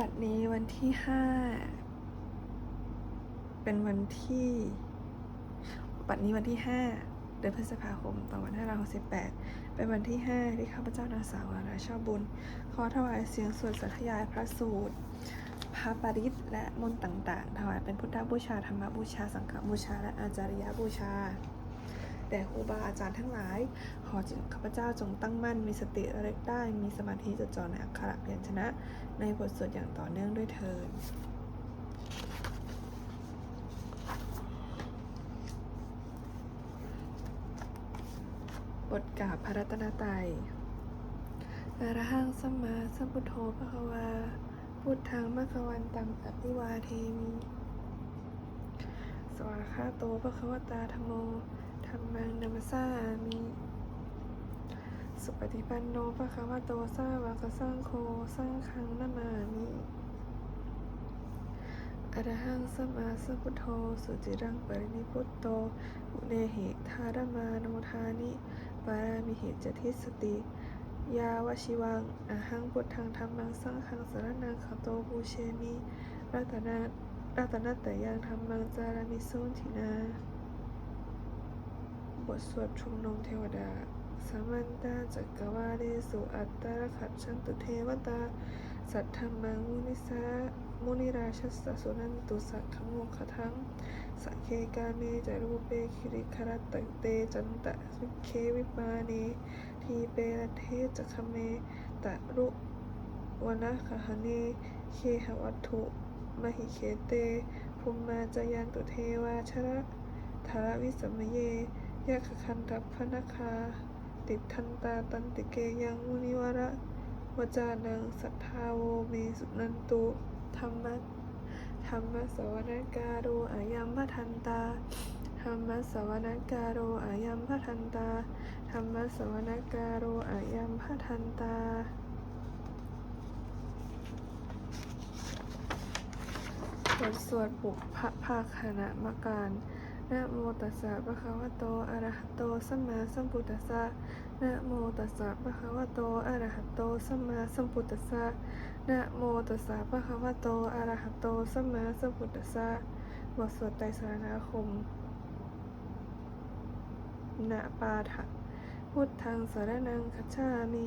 บัดนี้วันที่ห้าเป็นวันที่ บัดนี้วันที่ห้าเดือนพฤษภาคมต่อวันที่เราสิบแปดเป็นวันที่ห้าที่ข้าพเจ้านางสาวาราชอบบุญ ขอถวายเสียงสวดสัทยายพระสูตร พระปริตและมนต์ต่าง ๆ ถวายเป็นพุทธบูชา ธรรมบูชา สังฆบูชา และอาจาริยบูชา แด่ครูบาอาจารย์ทั้งหลาย ขอจิตข้าพเจ้าจงตั้งมั่นมีสติระลึกได้ มีสมาธิจดจ่อในอักขระพยัญชนะ ในบทสวดอย่างต่อเนื่องด้วยเถิดบทกล่าวพระรัตนตรัยอะระหังสัมมาสัมพุทโธพระควาพุทธังมะคะวันตังอภิวาเทมิ สวาคาโตพระควตาธรรม มมังนัมสามิสุปฏิปันโนพระควโตสาวกสังโฆสังฆังนามามิอระหังสัมมาสัมพุทโธ สุจิรังปรินิพุตโต อุเนหิธารมาโนทานิ ปารามิเหจทิสติ ยาวชิวังอหังพุทธังธรรมังสังฆังสารนังขโตบูเชมิรัตนารัตนัตตยังธรรมังจารามิโซนทินา บทสวดชุมนุมเทวดา สามันตาจักกวาเลสุอัตตาขัดชันตุเทวตา สัทธรรมังมุนิสามุนิราชัสสุนันตุสักขโมขทังสักเคกาเมจารูเปคิริคารตตเตจันตะวิเควิปาเนทีเปรเทจักเมตะรุวนะคหเนเคหวัตถุมหิเคเตภูมิมาจายันตุเทวาชระธารวิสัมมเย ยะขคันทัพพนคา ติดทันตาตันติเกยังมุนิวระวจานังสัทธาโวเมสุนันตุธรรมะธรรมะสวนการโรอายัมพทันตาธรรมะสวนการโรอายัมพทันตาธรรมะสวนการโรอายัมพทันตาบทสวดปุพพภาคณะมการ นะโมตัสสะภะคะวะโต อะระหะโต สัมมาสัมพุทธัสสะ นะโมตัสสะภะคะวะโต อะระหะโต สัมมาสัมพุทธัสสะ นะโมตัสสะภะคะวะโต อะระหะโต สัมมาสัมพุทธัสสะ บทสวดไตรสรณคมนะปาฐะพุทธังสารนังคัจฉามิ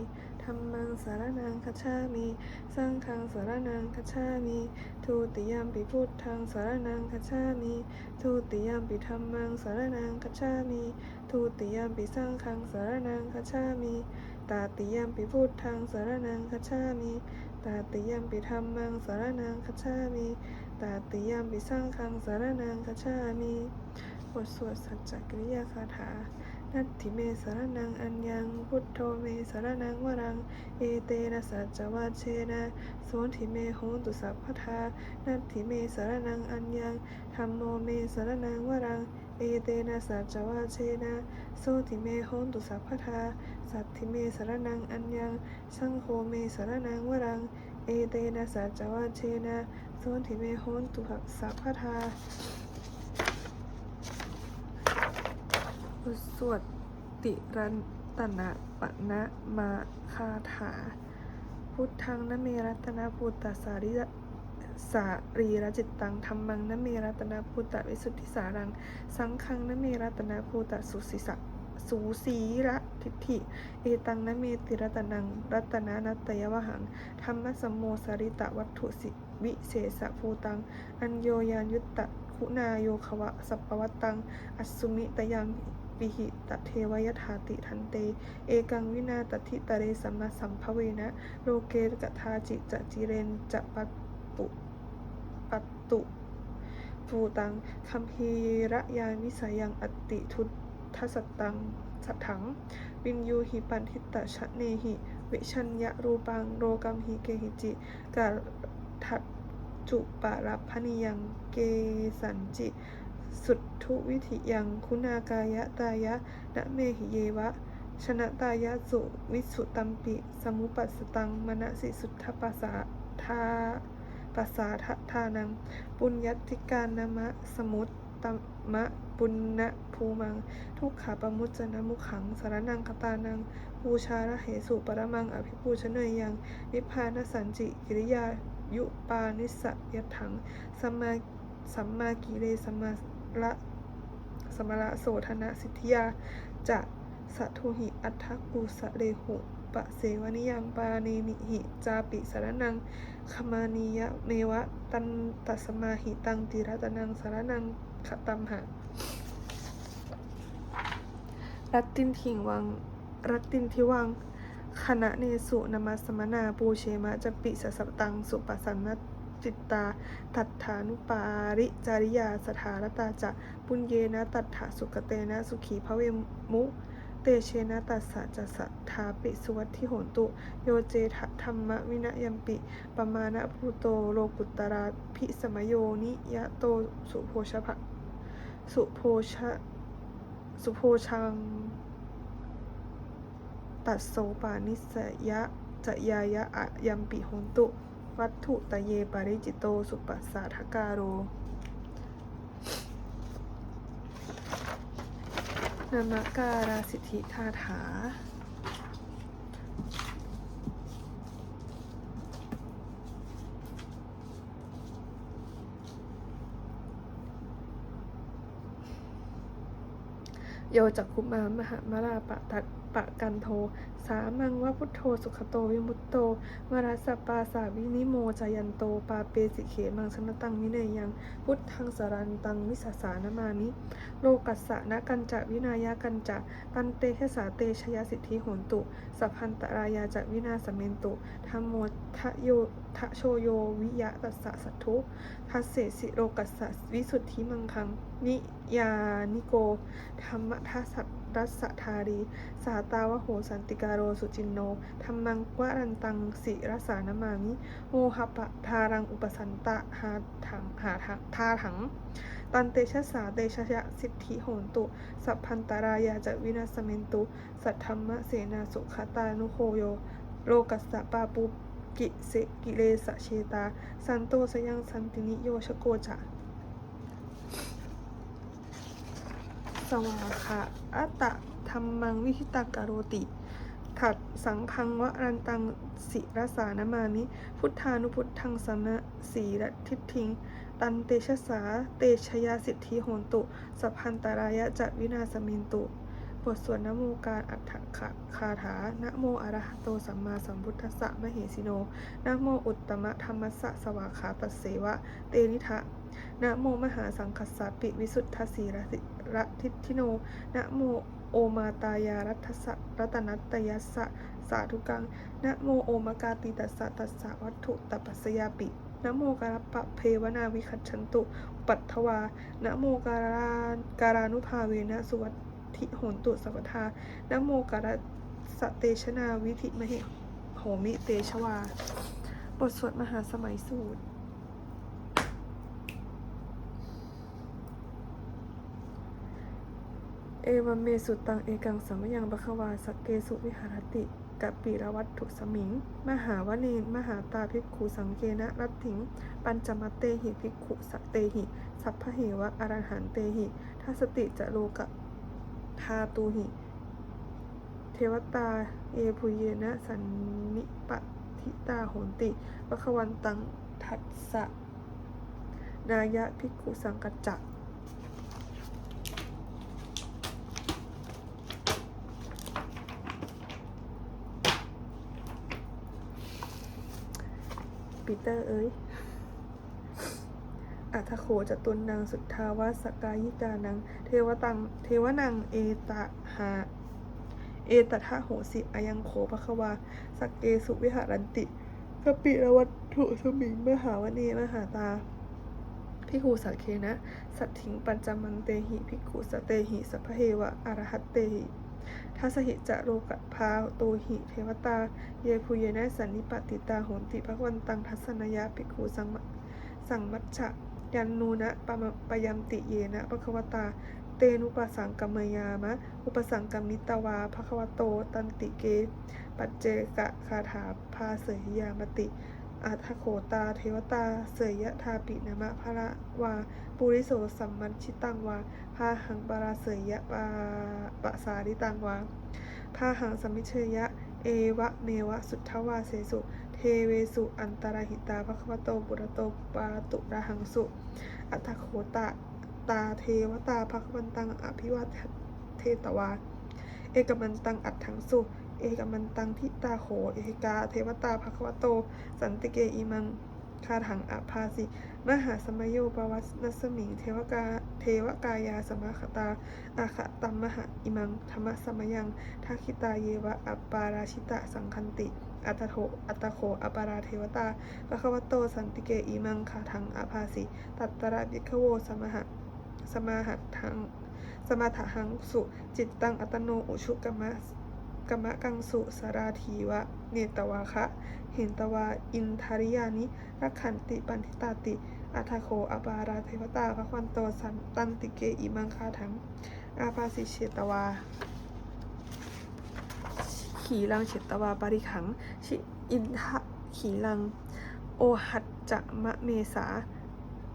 ธัมมังสารนังคัจฉามิสังฆังสารนังคัจฉามิทุติยมปิพุทธังสารนังคัจฉามิทุติยมปิธัมมังสารนังคัจฉามิทุติยมปิสังฆังสารนังคัจฉามิตาติยมปิพุทธังสารนังคัจฉามิตาติยมปิธัมมังสารนังคัจฉามิตาติยมปิสังฆังสารนังคัจฉามิบทสวดสัจจกริยาคาถา นัตถิเมสารนังอัญญัง พุทโธเมสารนังวรัง เอเตนะสัจจวัชเชนะโสทิเมโหตุสัพพทา นัตถิเมสารนังอัญญังธรรมโมเมสารนังวรัง เอเตนะสัจจวัชเชนะโสทิเมโหตุสัพพทา สัตถิเมสารนังอัญญัง สังโฆเมสารนังวรัง เอเตนะสัจจวัชเชนะโสทิเมโหตุสัพพทา บทสวดติรันตนะปะนะมาคาถา พุทธังนเมรัตนาภูตสาริสารีรจิตตังธรรมังนเมรัตนาภูตวิสุทธิสารัง สังฆังนเมรัตนาภูตสุสิสะสูสีระทิฏฐิ เอตังนเมติรัตนัง รัตนานัตยวหัง ธรรมสมโมสาริตะวัตถุสิวิเศษภูตัง อัญโยยานยุตตะ คุณาโยขวะสัพปวัตตัง อัสสุมิตยังปิหิตเทวยถาติทันเต เอกังวินาตทิตเรสัมมาสัมภเวนะ โลเกกทาจิจะจิเรนจะปัตตุปัตตุภูตังคัมภีระยานิสยังอติทุทัสสตังสัทถัง วินยูหิปันทิตตชะเนหิ วิชัญญะรูปังโรกัมหิเกหิจิกาทัด จุปรับพนิยังเกสันจิ สุทธุวิธิยังคุณากายะตายะนะเมหิเยวะ ชนะตายะสุวิสุตัมปิ สมุปัสตังมณสิสุทธปัสสาทาปัสสาททานัง ปุญญติการนมะสมุตตมะปุณณภูมัง ทุกขาปมุจจนะมุขังสารนังคตานังบูชาระเหสุปรมัง อภิปูชเนยยังนิพพานสันจิกิริยา ยุปานิสยถังสัมมาสัมมากิเลสัมมาละสัมมาละโสธนะสิทธิยาจะสัทุหิอัฏฐกุสะเลหุปะเสวนิยังปาเนมิหิจาปิสารนังขมานียะเมวะตันตัสมาหิตังติรัตนังสารนังขตัมหะรัตตินถิงวังรัตตินทิวัง คณะเนสุนมาสมนาปูเชมะจปิสสตัง สุปสันนจิตตา ตัฏฐานุปาริจาริยาสถารตาจะปุญเยนะตัฏฐาสุกเตนะสุขีพระเวมุเตเชนะตัสสะจะสัทาปิสุวัตทิโหนตุ โยเจทะธรรมวินยัมปิ ปมาณภูโตโลกุตตราพิสมโยนิยะโตสุโพชภะสุโพชสุโพชัง ตัดโสปานิสยะจะยายะอะยัมปิโหนตุ วัตถุตะเยปาริจิโตสุปัสสาทการโรนามการาสิทธิทาถา โยจักคุมามหามราปะตัดปะกันโท สามังวะพุทโธสุขโตวิมุตโตวราสปปาสาวินิโมจายันโตปาเปสิเขมังชนตังวิเนยัง พุทธังสารันตังวิสสานามามิ โลกัสสะนะกันจะวินายากันจะตันเตเทสาเตชยสิทธิโหนตุสัพพันตรายาจะวินาสเมนตุธรรมโมทะโยทะโชโยวิยะตัสสะสัทธุทัสเสสิโลกัสสะวิสุทธิมังคังนิยานิโกธรรมทัสสะ รัสสะธารี สาตาวโหสันติการโรสุจินโนธรรมังวรันตังสิรสานามามิโมหปะทารังอุปสันตะหาถังหาถังทาถัง ตันเตชะสาเตชะยะสิทธิโหนตุ สัพพันตารายาจะวินาสเมนตุ สัทธรรมะเสนาสุขตานุโคโย โลกัสสะปาปุกิเสกิเลสะเชตา สันโตสยังสันตินิโยชโกจะ สวาคะอัตตะธรรมังวิหิตากโรติ ถัดสังคังวรันตังสิรสานามามิพุทธานุพุทธังสนะสีระทิทิง ตันเตชะสา เตชยาสิทธิโหนตุสัพพันตารายะจะวินาสมินตุ บทสวดนโมการอัฏฐคาคาถา นะโมอระหะโตสัมมาสัมพุทธัสสะมเหสิโน นะโมอุตตมะธรรมัสสะสวาขาตัสเสวะ เตนิทะ นะโมมหาสังคัสสะปิวิสุทธสีรสิระทิทิโน นะโมโอมาตายารัตสะรัตนัตยัสสะสาธุกัง นะโมโอมกาติตัสสะตัสสะวัตถุตปัสสยาปินะโมการปะเพวนาวิคัตชันตุ ปัตถวานะโมการาการานุภาเวนะสุวัตถิโหนตุสัพทานะโมการสเตชนาวิธิมหิโหมิเตชวา บทสวดมหาสมัยสูตร เอวัมเมสุตังเอกังสัมยังบคะวาสกเกสุวิหารติกับปีรวัตถุสมิง มหาวเนนมหาตาภิกขุสังเกนะรัตถิง ปัญจมเตหิภิกขุสเตหิ สัพพะเหวะอรหันเตหิทัสติจะโลกะทาตูหิ เทวตาเอภุเยนะสันนิปทิตาโหนติวคะวันตังทัสสะนายะภิกขุสังกัจจ ปีเตอร์เอ้ยอัทโขจตุนนางสุทธาวาสกายิกานัง เทวตัง เทวนัง เอตะหา เอตทะโหสิอายังโขภควา สักเกสุวิหารันติกปิรวัตถุสมิงมหาวเนมหาตาพิคูสักเคนะ สัตถิงปัญจมังเตหิพิคูสเตหิสัพเฮวะอรหัตเตหิ ทัสหิจะโลกะพาโตหิเทวตา เยภูเยนะสันนิปติตาโหนติภควันตังทัศนยะภิกขุสังมะสังมัจฉะยันนูนะปะมปยัมติเยนะภควตา เตนุปสังกมยามะ อุปสังกมิตวาภควโต ตันติเก ปัจเจกะคาถาพาเสยยามติอาทโขตาเทวตา เสยยะทาปินามะภระวา ปุริโสสัมมันชิตังวา พาหังปราเสยยะปาปะสาริตังวาพาหังสมมิเชยะ เอวะเมวะสุทธวาเสสุ เทเวสุอันตรหิตาภควโตปุรโตปาตุระหังสุ อัตโขตะตาเทวตาภควันตังอภิวัตเทตวา เอกมันตังอัตถังสุ เอกมันตังทิตาโข เอกาเทวตาภควโต สันติเกอิมัง คาถังอภาสิ มหาสมโยปวัสนัสมิง เทวกาเทวกายาสมาคตา อาคตัมมหะอิมัง ธรรมสมยังทักิตาเยวะอัปปาราชิตะสังคันติ อัตโถอัตโขอปาราเทวตาภควโตสันติเกอิมังคาถังอภาสิ ตัตตระวิคโวสมหะสมาหัตถังสมาถหังสุ จิตตังอัตโนอุชุกมะกมะกังสุสาราทีวะ เนตวาคะ หินตวา อินทาริยานิรักขันติปันทิตาติ อัทโคอปาราเทวตาพระควันโตสันตันติเกอิมังคาถัง อาภาสิเชตวา ขีลังเฉตวาปริขัง ชิอินทะขีลัง โอหัตจะมะเมสา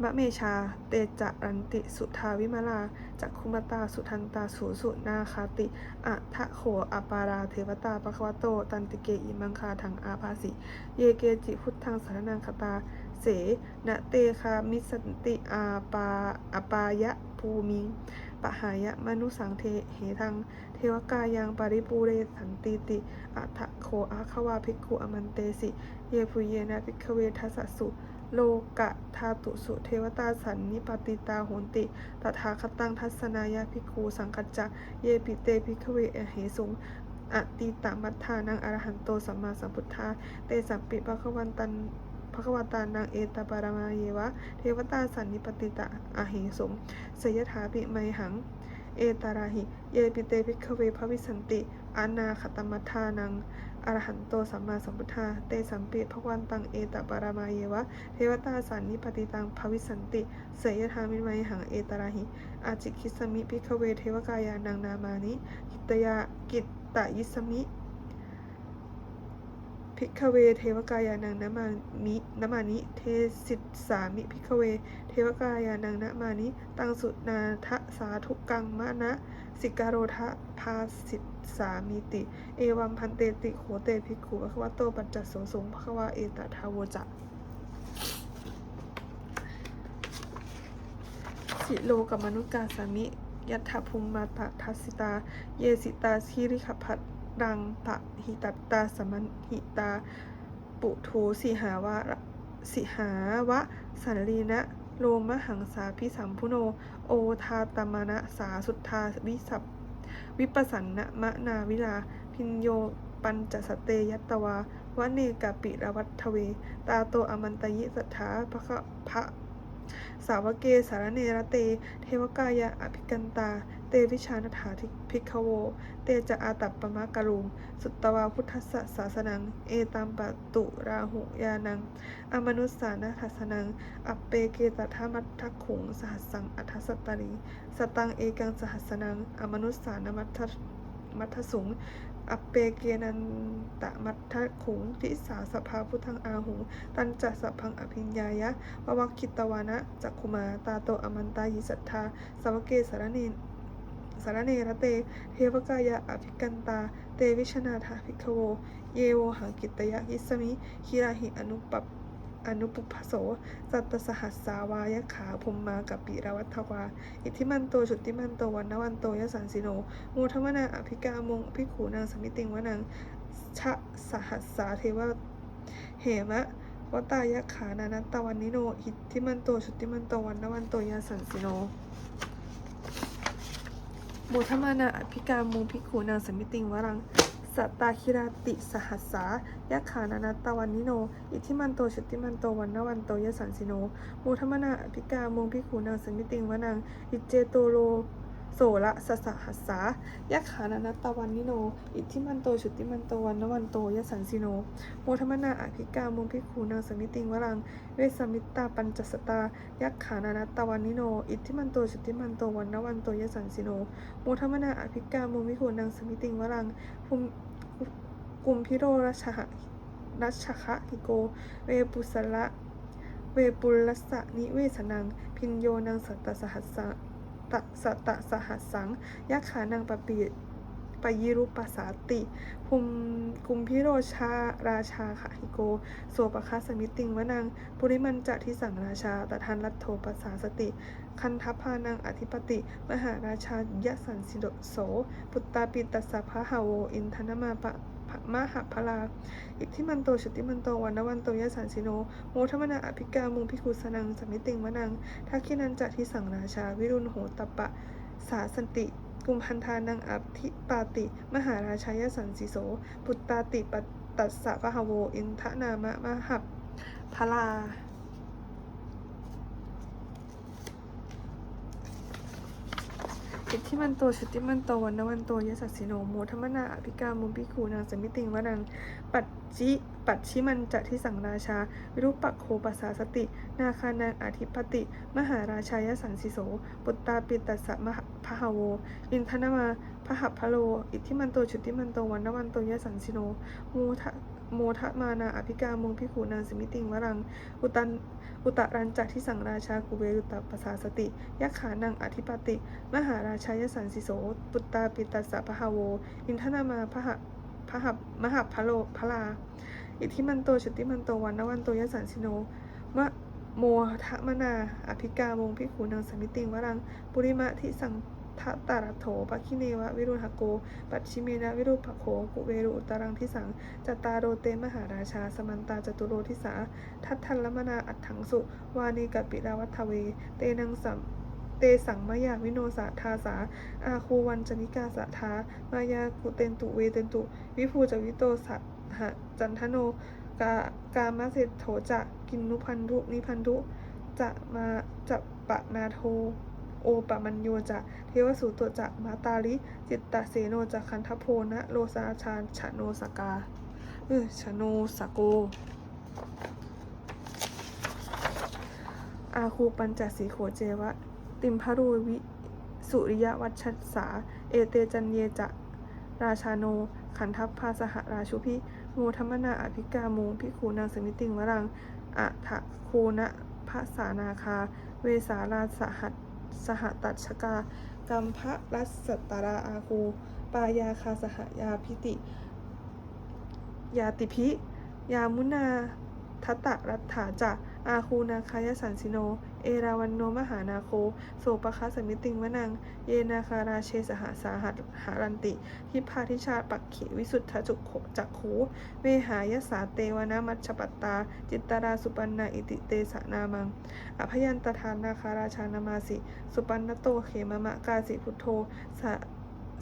มะเมชา เตจะรันติ สุทาวิมาลา จักคุมตา สุทันตา สูสุนาคาติอะทะโขอปารา เทวตาปะควโต ตันติเกอิมังคาทังอาภาสิ เยเกจิพุทธังสารนังคตา เสนะเตคามิสันติอาปาอปายะภูมิงปะหายะมนุสังเทเหทัง เทวกายังปริปูเรสันติติ อัทะโคอาควาภิกขุอมันเตสิ เยปุเยนะภิกขเวทัสสุ โลกะธาตุสุเทวตาสันนิปติตาโหนติ ตถาคตังทัศนายาภิกขุสังคัจจะ เยปิเตภิกเวอเหสุงอติตามัทธานังอรหันโตสัมมาสัมพุทธา เตสัมปิภควันตันภควตานังเอตปารมาเยวะ เทวตาสันนิปติตาอเหสุงสยถาปิไมหัง เอตาราหิ เยปิเตภิกขเวภวิสันติ อานาคตมัทธานัง อรหันโตสัมมาสัมพุทธา เตสัมปิภควันตังเอตปารามาเยวะ เทวตาสันนิปติตังภวิสันติ เสยธามิไมหังเอตาราหิ อาจิคิสมิพิกเวเทวกายานังนามานิกิตยากิตตยิสมิพิกเวเทวกายานังนามามินามานิ เทสิตสามิพิกเว เทวกายานังนามานิ ตังสุนาทะสาธุกังมะนะ สิกาโรทะภาสิต สามิติ เอวัมพันเตติโขเตภิกขุภควโตปัจจโสสงภควาเอตทาวโวจะสิโลกับมนุษย์กาสามิ ยัตถภูมิมาตะทัสสิตา เยสิตาชิริขพัดดังปะหิตัตตาสมันหิตา ปุทูสิหาวะสิหาวะสันลีนะโลมหังสาพิสัมพุโน โอทาตมนะสาสุทธาวิสัพ วิปัสสันนะมะนาวิลา พินโย ปัญจสเตยัตตวาวะเนกาปิรวัตทเว ตาโตอมันตยิสัทธาพระคะพระสาวเกสารเนรเต เทวกายะอภิกันตา เตวิชานถาธิพิกขโว เตจะอาตัปปมะกะลุงสุตตวาพุทธสสศาสนัง เอตัมปะตุราหุยานัง อมนุสสานาทัสนัง อัปเปเกตทามัททขุง สหัสสังอัทสตรีสตังเอกังสหัสนัง อมนุสสานมัทมัทธสุงอัปเปเกนันตะมัททขุงทิสาสภาพุทธังอาหุง ตันจัสพังอภิญญายะววักคิตวานะจักขุมาตาโตอมันตายิสัทธาสาวเกสารเน สารเนรเต เทวกายะอภิกันตา เตวิชนาถาภิกขโว เยโวหังกิตยะยิสมิ คิราหิอนุปปอนุปุพโสสัตตสหัสสาวายขาภุมมากับปิรวัตวา อิทธิมันโตชุติมันโตวันนวันโตยสันสิโนโมทมนาอภิกามงอภิขูนางสมิติงวนังชะสหัสสาเทวะเหมะวตายะขานานัตตวันนิโน อิทธิมันโตชุติมันโตวันนวันโตยาสันสิโน โมทมานาอภิกามุงพิขูนางสมิติงวรังสัตตาคิราติสหัสสายะขานานาตตวันนิโน อิทิมันโตชติมันโตวันนวันโตยาสันสิโนโมทมนาอภิกามุงพิขูนางสมิติงวนัง อิเจโตโล โสละสสหัสสายะขานานัตตวันนิโน อิทธิมันโตชุติมันโตวันนวันโตยสันสิโน โมทมนาอภิกามุงพิกขุนางสมิติงวรัง เวสมิตตาปัญจสตา ยักขานานัตตวันนิโน อิทธิมันโตชุติมันโตวันนวันโตยสันสิโน โมทมนาอภิกามุงพิกขุนางสมิติงวรังภูมิกุมพิโรรัชหะรัชคะหิโก เวปุสละเวปุลสะนิเวสนัง พินโยนังสัตตสหัสสะ ตะสตะสหัสสังยักขานังปปีปยิรุปัสสาติภูมิกุมพิโรชาราชาขะหิโก โสปคะสมิติงวนังปุริมันจะทิสังราชาตทันรัตโทปัสสาสติ คันทัพพานังอธิปติ มหาราชายะสันสิโดโส ปุตตาปิตัสสะพะหาโว อินทนมาปะ มหาพลาอิทธิมันโตชุติมันโตวันวันโตยะสันสิโน โมทมนาอภิกามุงพิคุสนังสมิติงวนังทักขินันจะทิสังราชา วิรุณโหตปะ สาสันติกุมพันธานังอภิปาติ มหาราชายสันสิโส ปุตตาติปตัสสะพะหโว อินทนามะมหับพลา อิ ทธิมันโตชุติมันโตวันวันโตยสัสสิโนโมทมนาอภิกามุมพิคูนางสมิติงวนังปัจจิปัจฉิมันจะที่สังราชา วิรุปักโคปัสสาสติ นาคานางอธิปติ มหาราชายสันสิโสปุตตาปิตัสสะมหพหโว อินทนามาพหัพพะโล อิทธิมันโตชุติมันโตวันนวันโตยสันสิโนโมทะโมทะมานาอภิกามุงพิขูนางสมิติงวรัง อุตัน อุตรันจักที่สังราชากุเวรุตตปัสสาสติยักขานังอธิปติ มหาราชายสันสิโส ปุตตาปิตัสสะพหาโว อินทนามาพหะพหับมหับพะโลพลา อิทธิมันโตชุติมันโตวันนวันโตยสันสิโนมะโมทะมนา อภิกามงพิขูนางสมิติงวรัง ปุริมะทิสัง ทะตารัตโถปะคิเนวะ วิรุหโก ปัจฉิเมนะ วิรุปโขกุเวรุอุตรังทิสังจตตาโรเตมหาราชา สมันตาจตุโรทิสา ทัตทันลมนาอัตถังสุ วานีกัปปิลาวัฏเว เตนังสัมเตสังมายาวิโนสาทาสา อาคูวันจนิกาสะทามายากุเตนตุเวเตนตุ วิภูจวิโตสะหะจันทโนกากามเศรษโถจะกินนุพันธุนิพันธุจะมาจะปะนาโท โอปะมัญโยจะเทวสุตจะมาตาลิ จิตตะเสโนจะคันทโพนะโลสาชาชโนสกาเออชโนสโกอาคูปัญจสีโขเจวะ ติมพรูวิสุริยวัชชสา เอเตจันเยจะ ราชาโน ขันทัพพาสหราชุพิโมธรรมนาอภิกามูพิคูนางสมิติงวรังอะทะโคนะภาสานาคา เวสาราสหัส สหตัชกา กัมพะรัสสตราอากู ปายาคาสหยาพิติ ยาติพิ ยามุนาทัตตะรัฐาจะ อาคูนาคายสันสิโน เอราวันโนมหานาโค โสปคะสมิติงวนัง เยนาคาราเชสหาสาหัสหารันติ ทิพาทิชาปักขีวิสุทธจุโขจักขูเวหายสาเตวนามัชปัตตา จิตตาราสุปันนาอิติเตสะนามัง อภยันตทานนาคาราชานามาสิ สุปันนโตเขมมะกาสิพุทโธสะ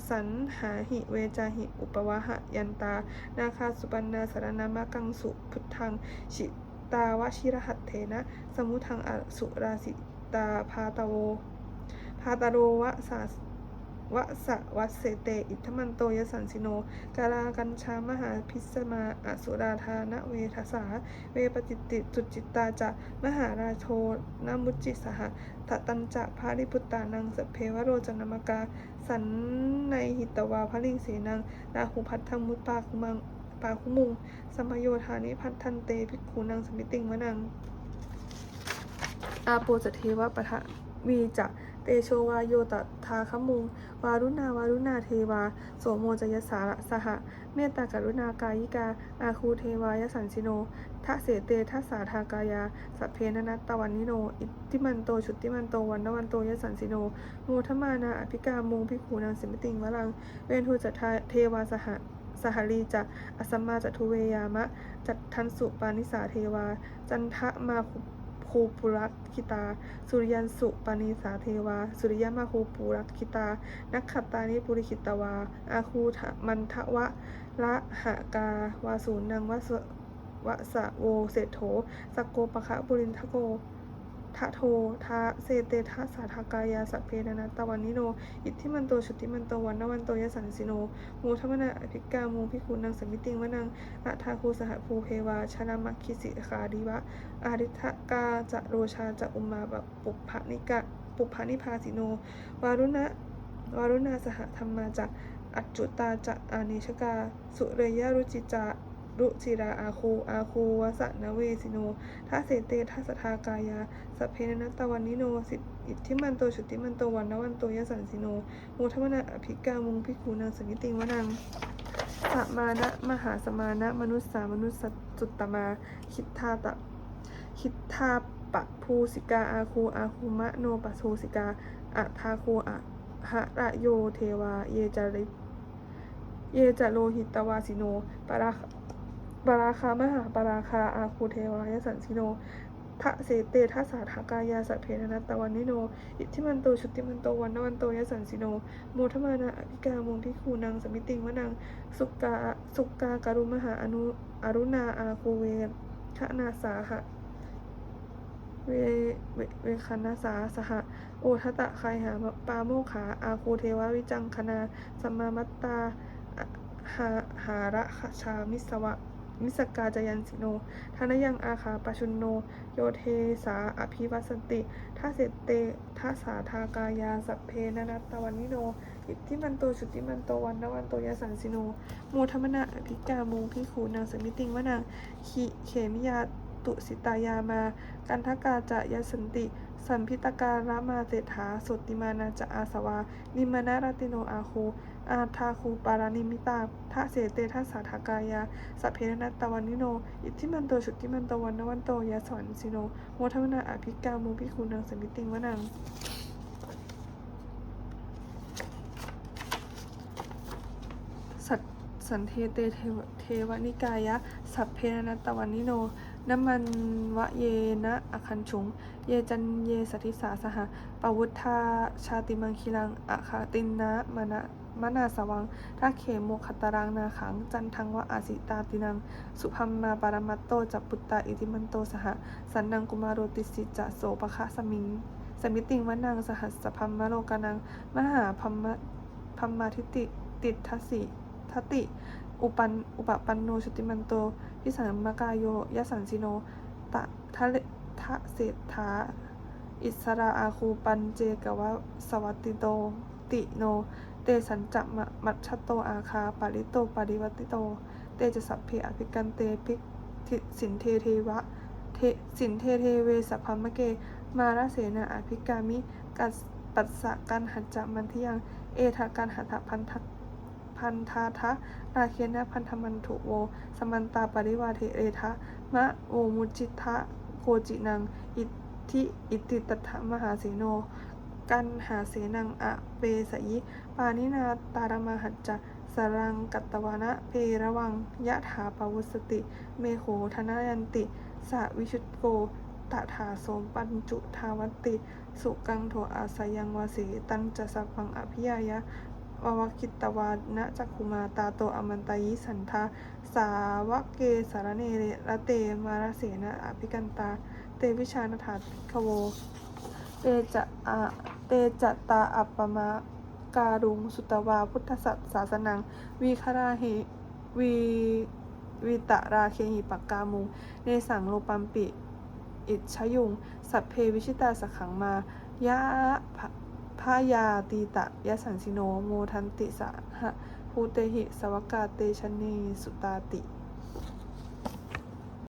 สันหาหิเวจาหิ อุปวะหะยันตา นาคาสุปันนาสารนามะกังสุพุทธัง ชิ ตาวชิรหัตเถนะ สมุทังอสุราสิตาพาตาโวพาตาโรวะสาวะสะวัสเสเต อิทมันโตยสันสิโน กาลากัญชามหาพิสมาอสุราธานะเวทสา เวปจิตติจุจิตตาจะมหาราโชนามุจิสหะตะตันจะภาริพุตตานังสเพวโรจนมกา สันในหิตวาพระลิงเสนังราหุพัทธังมุตปาคุมัง ปาคุมุงสมโยธานิพัทธันเตภิกขุนังสมิติงวนัง อาโปจเทวะปะทะวีจะเตโชวาโยตทาคมุง วารุณาวารุณาเทวา โสโมจยสาระสหะ เมตตากรุณากายิกา อาคูเทวายสันสิโนทะเสเตทัสสาทากายา สัพเพนนัตตวันนิโน อิทธิมันโต ชุติมันโต วันนวันโตยสันสิโนโมทมานาอภิกามุงพิขูนางสิมิติงวรัง เวนทูจัตทาเทวาสหะ สหรีจะอสัมมาจัตุเวยามะ จัตทันสุปานิสาเทวา จันทะมาคูปุรักคิตา สุริยันสุปานิสาเทวา สุริยมาคูปุรักคิตา นักขัตตานิปุริคิตวา อาคูทะมันทะวะละหะกาวาสูนังวะสวะสะโวเศโถสกโกปะคะบุรินทะโก ทะโททะเสเตทะสาทากายาสัพเพนะนะตะวันนิโน อิทธิมันโตชุติมันโตวันนวันโตยสันสิโนมูทมนาอภิกามูพิคุนังสมิติงวนังอะทาคูสหภูเพวาชนะมัคคิสิขาดิวะอาริทะกาจะโรชาจะอุมาบปุพพนิกะปุพพนิพาสิโน วารุณะวารุณาสหธรรมาจะอัจจุตาจะอานิชกา สุเรยรุจิจา รุจิราอาคูอาคูวสะนเวสิโนทัสเสเตทัสทากายาสเพนะตะวันนิโนสิอิทธิมันโตชุติมันโตวันนวันโตยสันสิโนโมทมนาอภิกามุงพิคูนางสมิติงวนังสมานะมหาสมานะมนุษสามนุษสจุตตมา คิดทาตะคิดทาปะภูสิกาอาคูอาคูมะโนปะโทสิกาอะทาคูอะหะระโยเทวา เยจาริเยจะโลหิตตวาสิโนปารา ปาราคามหาปาราคาอาคูเทวายสันสิโนทะเสเตทะสาทากายาสัพเพนัตตวันนิโน อิทธิมันโตชุติมันโตวันนวันโตยสันสิโน โมทมานาอภิกามงพิคูนางสมิติงวนังสุกาสุกาการุมหาอนุอรุณาอาคูเวขนาสาหะเวเวคันาสาสหะโอทตะคายหาปาโมขา อาคูเทวะวิจังคณาสมามัตตาหาหาระชามิสวะ มิสกาจยันสิโนทานยังอาคาปชุนโน โยเทสาอภิวัสติท่าเสตเตท่าสาทากายาสัพเพนนัตตวันนิโน อิทธิมันโตชุติมันโตวันนวันโตยสันสิโนโมทมนาอภิกามุงพิขูนางสมิติงวนางขีเขมิยาตุสิตายามา กันทกาจะยสันติ สัมพิตการามาเศรษฐาสุติมานาจะอาสวา นิมนารติโนอาคู อาทาคูปารานิมิตาทะเสเตทัสสาทากายาสัพเพนัตตวันนิโน อิทธิมันโตชุติมันโตวันนวันโตยาสวันสิโนโมทมนาอภิกามุพิคูนางสมิติงวนังสัตสันเทเตเทวเทวนิกายะ สัพเพนัตตวันนิโนน้ำมันวะเยนะอคันชุง เยจันเยสติสาสหะปวุธาชาติมังคิลังอะคาตินนะมะนะ มนาสวังทักเขโมคตรังนาขัง จันทังวะอาสิตาตินัง สุพัมมาปารมัตโตจัปปุตตาอิติมันโตสหะสันนังกุมารโรติสิจะโสปะคะสมิง สมิติงวะนังสหัสสพัมมโลกานัง มหาพัมมะพัมมาทิติติทัสสิทติ อุปันอุปปันโนชุติมันโตพิสังมกายโยยสันสิโนตะทะเลทะเศษฐาอิสราอาคูปันเจกวะสวัตติโตติโน เตสันจะมะมัชชโตอาคาปาริโตปาริวัติโต เตจะสัพเพอภิกันเตภิกทิสินเทเทวะเทสินเทเทเวสัพพมะเก มาราเสนาอภิกามิกัสปัสสะกันหัจจมันทิยัง เอทากันหัตถพันธพันธาทะนาเคนะพันธมันถุโว สมันตาปริวาเทเอทะมะโอมุจิทะโคจินัง อิทิอิติตถะมหาเสโน กันหาเสนังอะเปสยิ ปานินาตารมหัจจะสรังกัตวานะเพระวังยะถาปวุสติ เมโขธนายันติสะวิชุตโกตถาโสมปัญจุทาวติ สุกังโทอาสยังวสีตันจะสัพพังอภิยายะววคิตวานะจักขุมาตาโตอมันตายิสันทาสาวะเกสารเนเรละเตมาราเสนะอภิกันตา เตวิชานถาคโวเตจะอะ จตาอัปปมาการุงสุตวาพุทธสัสสาสนังวีคาราหิวีวิตะราเคหิปักกามุง เนสังโลปัมปิ อิชยุง สัพเพวิชิตาสขังมายะพะพายาตีตะยะสันสิโนโมทันติสะหะภูเตหิสวกาเตชนีสุตาติ